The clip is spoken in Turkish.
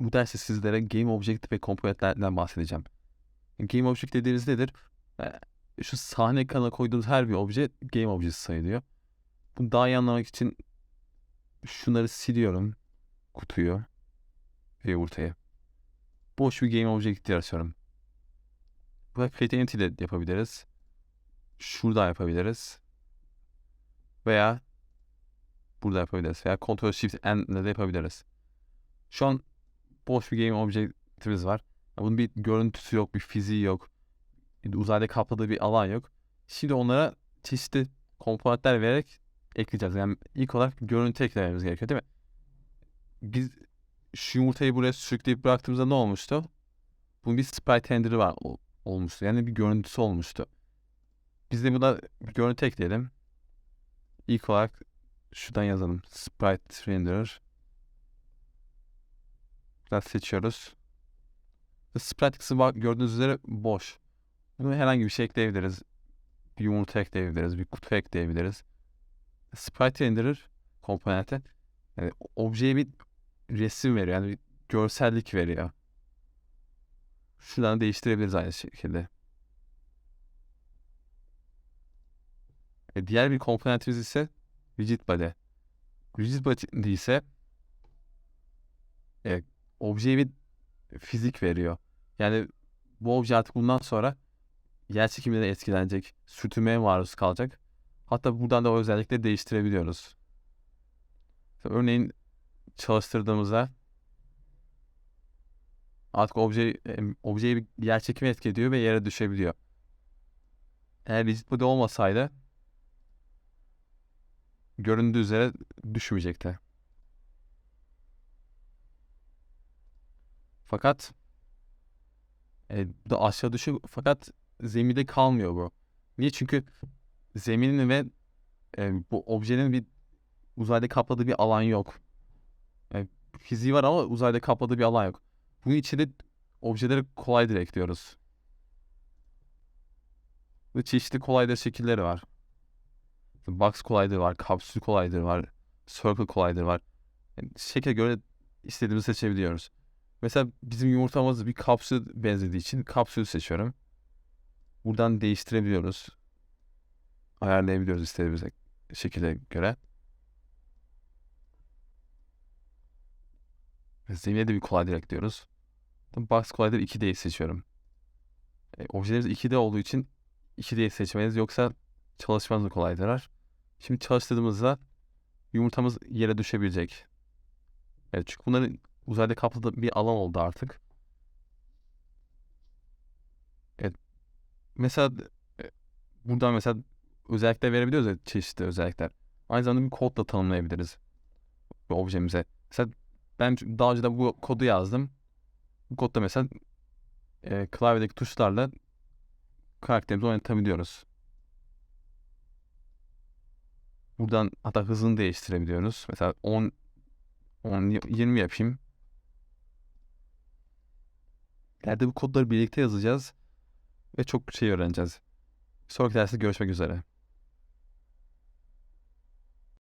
Bu derste sizlere Game Object ve komponentlerden bahsedeceğim. Game Object dediğiniz nedir? Ee, Şu sahne ekrana koyduğunuz her bir obje Game Object sayılıyor. Bunu daha iyi anlamak için şunları siliyorum. Kutuyu ve yumurtayı. Boş bir Game Object yaratıyorum. Bu Create Entity ile yapabiliriz. Şurada yapabiliriz. Veya burada yapabiliriz. Veya Ctrl Shift N ile de yapabiliriz. Şu an boş bir game object'imiz var. Bunun bir görüntüsü yok, bir fiziği yok. Uzayda kapladığı bir alan yok. Şimdi onlara çeşitli komponentler vererek ekleyeceğiz. Yani ilk olarak görüntü eklememiz gerekiyor değil mi? Biz şu yumurtayı buraya sürükleyip bıraktığımızda ne olmuştu? Bunun bir sprite render'ı var ol- olmuştu. Yani bir görüntüsü olmuştu. Biz de buna bir görüntü ekleyelim. İlk olarak şuradan yazalım. Sprite renderer. Biraz seçiyoruz. Sprite kısmı gördüğünüz üzere boş. Buna herhangi bir şey ekleyebiliriz. Bir yumurta ekleyebiliriz. Bir kutu ekleyebiliriz. Sprite renderer komponente yani objeye bir resim veriyor. Yani bir görsellik veriyor. Şuradan değiştirebiliriz aynı şekilde. E, diğer bir komponentimiz ise rigid body. Rigid body ise e, objeye bir fizik veriyor. Yani bu obje artık bundan sonra yer çekiminden etkilenecek, sürtünmeye maruz kalacak. Hatta buradan da o özellikleri değiştirebiliyoruz. Örneğin çalıştırdığımızda artık obje, em, objeye bir yer çekimi etki ediyor ve yere düşebiliyor. Eğer rigid body olmasaydı göründüğü üzere düşmeyecekti. Fakat e, da aşağı düşüyor fakat zeminde kalmıyor bu. Niye? Çünkü zeminin ve e, bu objenin bir uzayda kapladığı bir alan yok. E, fiziği var ama uzayda kapladığı bir alan yok. Bunun için de objeleri collider ekliyoruz. Ve çeşitli collider şekilleri var. Box collider var, kapsül collider var, circle collider var. Yani şekle göre istediğimizi seçebiliyoruz. Mesela bizim yumurtamız bir kapsül benzediği için kapsül seçiyorum. Buradan değiştirebiliyoruz. Ayarlayabiliyoruz istediğimiz şekilde göre. Zemine de bir collider ekliyoruz. Box collider 2D'yi seçiyorum. E, objelerimiz 2D olduğu için 2D'yi seçmeliyiz. Yoksa çalışmaz bu collider'lar. Şimdi çalıştırdığımızda yumurtamız yere düşebilecek. Evet çünkü bunların uzayda kapladığı bir alan oldu artık. Evet. Mesela e, buradan mesela özellikler verebiliyoruz ya çeşitli özellikler. Aynı zamanda bir kodla tanımlayabiliriz bu objemize. Mesela ben daha önce de bu kodu yazdım. Bu kodda mesela e, klavyedeki tuşlarla karakterimizi oynatabiliyoruz. Buradan hatta hızını değiştirebiliyoruz. Mesela 10 10 20 yapayım. İleride bu kodları birlikte yazacağız ve çok şey öğreneceğiz. Sonraki derste görüşmek üzere.